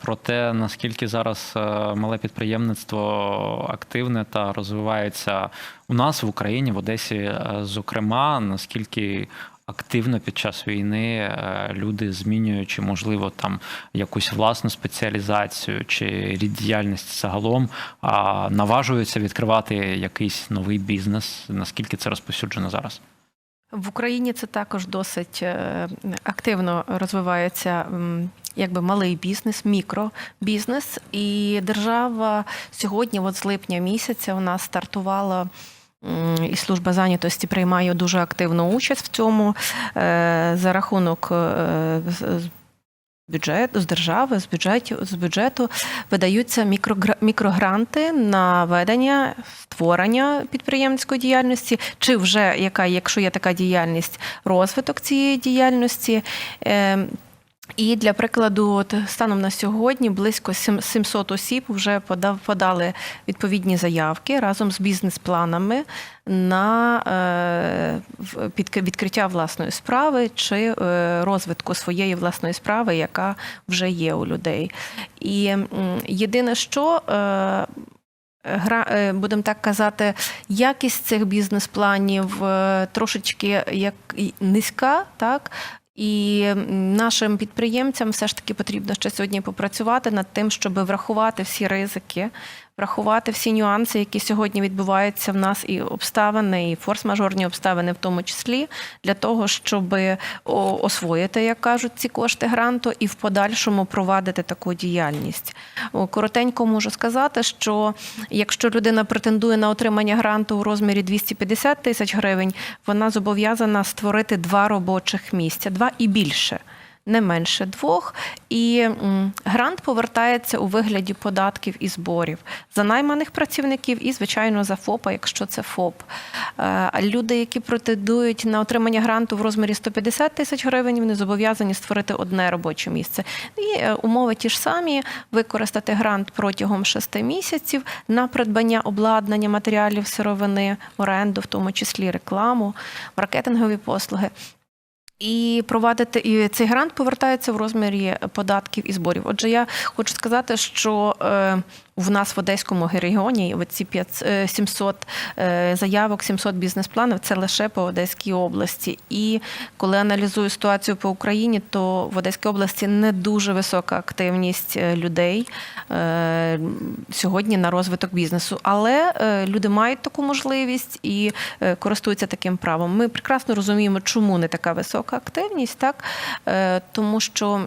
про те, наскільки зараз е, мале підприємництво активне та розвивається у нас в Україні, в Одесі, е, зокрема, наскільки активно під час війни е, люди змінюючи, можливо, там якусь власну спеціалізацію чи рід діяльності загалом, наважуються відкривати якийсь новий бізнес. Наскільки це розповсюджено зараз? В Україні це також досить е, активно розвивається якби малий бізнес, мікробізнес. І держава сьогодні, от з липня місяця, у нас стартувала. І служба зайнятості приймає дуже активну участь в цьому е, за рахунок е, з- держави, з бюджету з бюджету видаються мікрогра- мікрогранти на ведення створення підприємницької діяльності, чи вже яка, якщо є така діяльність, розвиток цієї діяльності. І для прикладу, от станом на сьогодні близько сім- 700 осіб вже подав, подали відповідні заявки разом з бізнес-планами на е, відкриття власної справи чи е, розвитку своєї власної справи, яка вже є у людей. І єдине, що е, гра, будемо так казати, якість цих бізнес-планів трошечки як низька, так. І нашим підприємцям все ж таки потрібно ще сьогодні попрацювати над тим, щоб врахувати всі ризики, врахувати всі нюанси, які сьогодні відбуваються в нас, і обставини, і форс-мажорні обставини, в тому числі, для того, щоб освоїти, як кажуть, ці кошти гранту, і в подальшому провадити таку діяльність. Коротенько можу сказати, що якщо людина претендує на отримання гранту у розмірі 250 тисяч гривень, вона зобов'язана створити два робочих місця, два і більше. Не менше двох, і грант повертається у вигляді податків і зборів за найманих працівників і, звичайно, за ФОПа, якщо це ФОП. Е, люди, які претендують на отримання гранту в розмірі 150 тисяч гривень, вони зобов'язані створити одне робоче місце. І е, умови ті ж самі: використати грант протягом 6 місяців на придбання обладнання, матеріалів, сировини, оренду, в тому числі рекламу, маркетингові послуги. І провадити і цей грант повертається в розмірі податків і зборів. Отже, я хочу сказати, що е, в нас в Одеському регіоні оці 5, е, 700 е, заявок, 700 бізнес-планів це лише по Одеській області. І коли аналізую ситуацію по Україні, то в Одеській області не дуже висока активність е, людей сьогодні на розвиток бізнесу. Але люди мають таку можливість і користуються таким правом. Ми прекрасно розуміємо, чому не така висока активність, так тому що.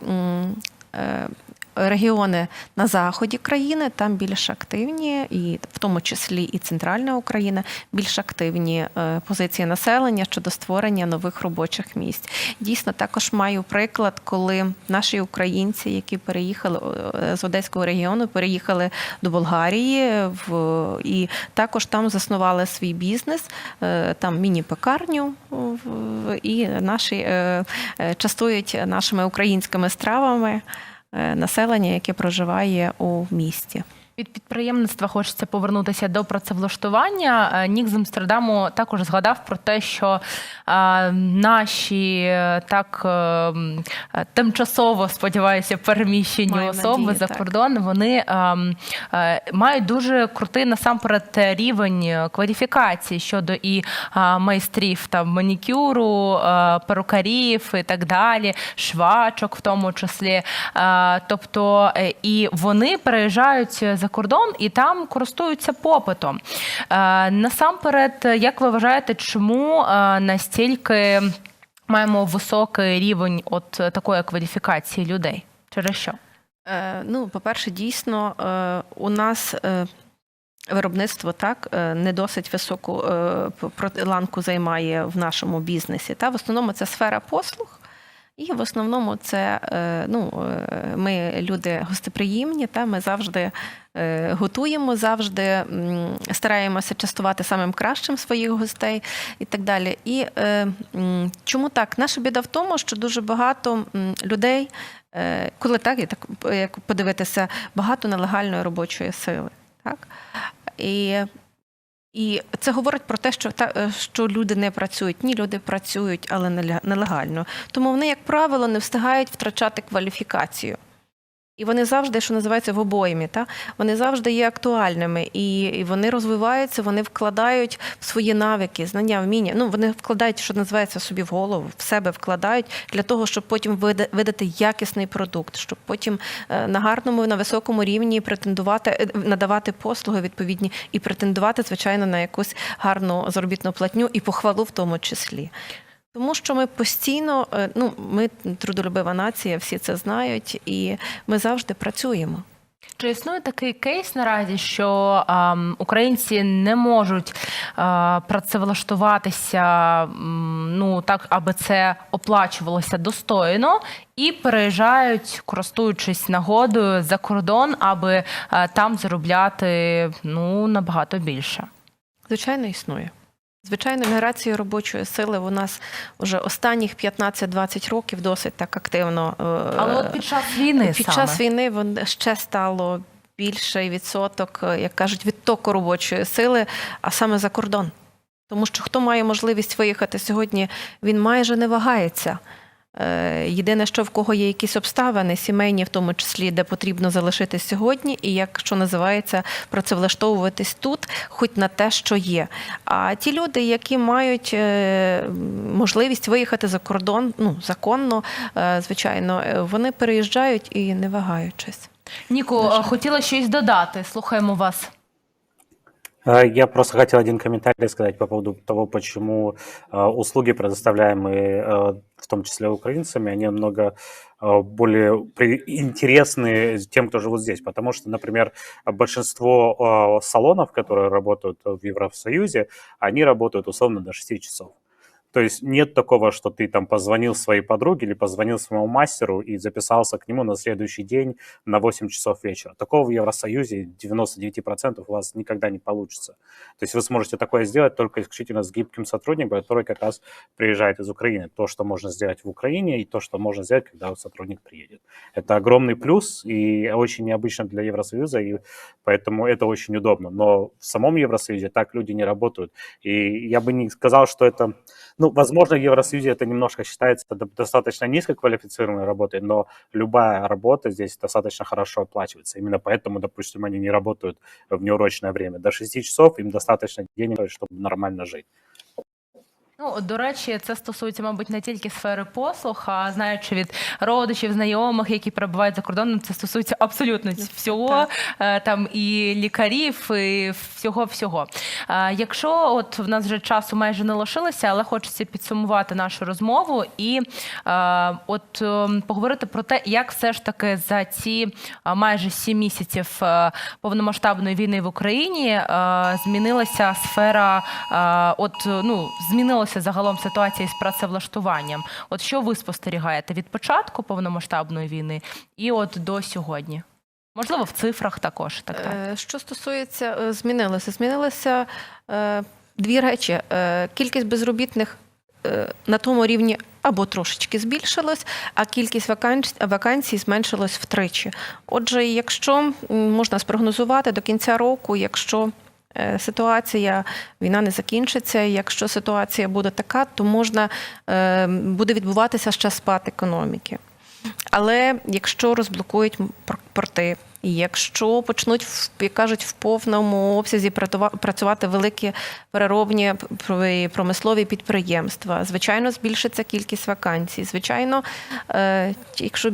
Регіони на заході країни там більш активні, і в тому числі і центральна Україна більш активні е, позиції населення щодо створення нових робочих місць. Дійсно, також маю приклад, коли наші українці, які переїхали е, з одеського регіону, переїхали до Болгарії в і також там заснували свій бізнес, е, там міні-пекарню, і наші частують нашими українськими стравами населення, яке проживає у місті. Від підприємництва хочеться повернутися до працевлаштування. Е, Нік з Амстердаму також згадав про те, що е, наші е, так тимчасово сподіваюся переміщені Маю особи надію, за так. кордон. Вони е, е, мають дуже крутий насамперед рівень кваліфікації щодо і е, майстрів там манікюру, е, перукарів і так далі, швачок в тому числі. Е, Тобто е, і вони переїжджають за кордон і там користуються попитом. Е, Насамперед, як ви вважаєте, чому е, настільки маємо високий рівень от такої кваліфікації людей? Через що? Е, Ну, по-перше, дійсно, у нас виробництво так не досить високу ланку займає в нашому бізнесі. Та в основному це сфера послуг. І в основному це е, ну, е, ми люди гостеприємні, та ми завжди е, готуємо, завжди стараємося частувати самим кращим своїх гостей і так далі. І чому так? Наша біда в тому, що дуже багато людей, коли так, і так як подивитися, багато нелегальної робочої сили. Так? І і це говорить про те, що та е, що люди не працюють. Ні, люди працюють, але нелега- нелегально. Тому вони, як правило, не встигають втрачати кваліфікацію. І вони завжди, що називається, в обоймі. Та? Вони завжди є актуальними, і, вони розвиваються, вони вкладають в свої навики, знання, вміння. Ну, вони вкладають, що називається, собі в голову, в себе вкладають для того, щоб потім вида- видати якісний продукт, щоб потім е, на гарному, на високому рівні претендувати, е, надавати послуги відповідні і претендувати, звичайно, на якусь гарну заробітну платню і похвалу в тому числі. Тому що ми постійно, е, ну ми трудолюбива нація, всі це знають, і ми завжди працюємо. Чи існує такий кейс наразі, що ем, українці не можуть е, працевлаштуватися м, ну так, аби це оплачувалося достойно, і переїжджають, користуючись нагодою за кордон, аби е, там заробляти ну набагато більше? Звичайно, існує. Звичайно, міграція робочої сили у нас вже останніх 15-20 років досить так активно. е, Але от під час війни під саме. час війни ще стало більший відсоток, е, як кажуть, відтоку робочої сили, а саме за кордон. Тому що хто має можливість виїхати сьогодні, він майже не вагається. Е, Єдине, що в кого є якісь обставини, сімейні, в тому числі, де потрібно залишитись сьогодні, і як що називається, працевлаштовуватись тут, хоч на те, що є. А ті люди, які мають е, можливість виїхати за кордон, ну законно, е, звичайно, вони переїжджають і не вагаючись. Ніку, Дуже. хотіла щось додати. Слухаємо вас. Э, Я просто хотел один комментарий сказать по поводу того, почему э, услуги, предоставляемые э, в том числе украинцами, они намного более интересны тем, кто живут здесь. Потому что, например, большинство салонов, которые работают в Евросоюзе, они работают условно до 6 часов. То есть нет такого, что ты там позвонил своей подруге или позвонил своему мастеру и записался к нему на следующий день на 8 часов вечера. Такого в Евросоюзе 99% у вас никогда не получится. То есть вы сможете такое сделать только исключительно с гибким сотрудником, который как раз приезжает из Украины. То, что можно сделать в Украине, и то, что можно сделать, когда сотрудник приедет. Это огромный плюс и очень необычно для Евросоюза, и поэтому это очень удобно. Но в самом Евросоюзе так люди не работают. И я бы не сказал, что это... Ну, возможно, в Евросоюзе это немножко считается до- достаточно низкоквалифицированной работой, но любая работа здесь достаточно хорошо оплачивается. Именно поэтому, допустим, они не работают в неурочное время. До 6 часов им достаточно денег, чтобы нормально жить. Ну, до речі, це стосується, мабуть, не тільки сфери послуг, а знаючи від родичів, знайомих, які перебувають за кордоном, це стосується абсолютно всього, е, там і лікарів, і всього всього. Е, Якщо от в нас вже часу майже не лишилося, але хочеться підсумувати нашу розмову і е, от поговорити про те, як все ж таки за ці майже сім місяців повномасштабної війни в Україні змінилася сфера, от ну змінилася загалом ситуація з працевлаштуванням. От що ви спостерігаєте від початку повномасштабної війни і от до сьогодні? Можливо, в цифрах також так. так. Е, Що стосується, е, змінилося, змінилося е, дві речі. Кількість безробітних на тому рівні або трошечки збільшилась, а кількість вакансій, вакансій зменшилась втричі. Отже, якщо можна спрогнозувати до кінця року, якщо Ситуація, війна не закінчиться. Якщо ситуація буде така, то можна е, буде відбуватися ще спад економіки. Але якщо розблокують порти, якщо почнуть, як кажуть, в повному обсязі працювати великі переробні промислові підприємства, звичайно, збільшиться кількість вакансій. Звичайно, е, якщо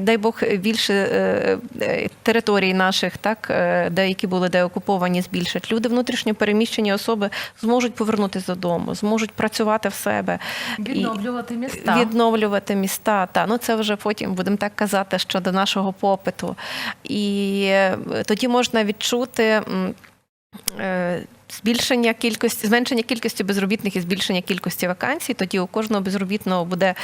дай Бог більше е, е, територій наших, так е, де які були деокуповані, збільшать. Люди внутрішньо переміщені особи зможуть повернутися додому, зможуть працювати в себе. Відновлювати міста. Відновлювати міста. Та ну це вже потім будемо так казати щодо нашого попиту. І е, тоді можна відчути. Збільшення кількості, зменшення кількості безробітних і збільшення кількості вакансій. Тоді у кожного безробітного буде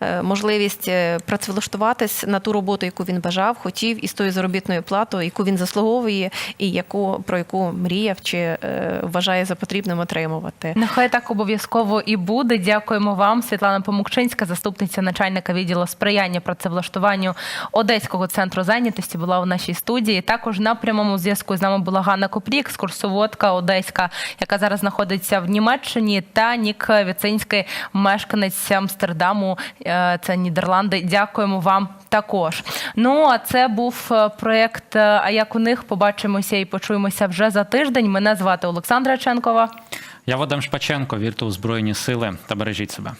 е, можливість е, працевлаштуватись на ту роботу, яку він бажав, хотів, і з тою заробітною платою, яку він заслуговує, і яку про яку мріяв чи е, вважає за потрібним отримувати. Нехай так обов'язково і буде. Дякуємо вам, Світлана Помукчинська, заступниця начальника відділу сприяння працевлаштуванню Одеського центру зайнятості, була у нашій студії. Також на прямому зв'язку з нами була Ганна Копрік, екскурсоводка Одеського Білецька, яка зараз знаходиться в Німеччині, та Нік Віцинський, мешканець Амстердаму, е, це Нідерланди. Дякуємо вам також. Ну а це був проект проєкт. е, А як у них побачимося і почуємося вже за тиждень. Мене звати Олександра Ченкова. Я Вадим Шпаченко, вірте у Збройні Сили та бережіть себе.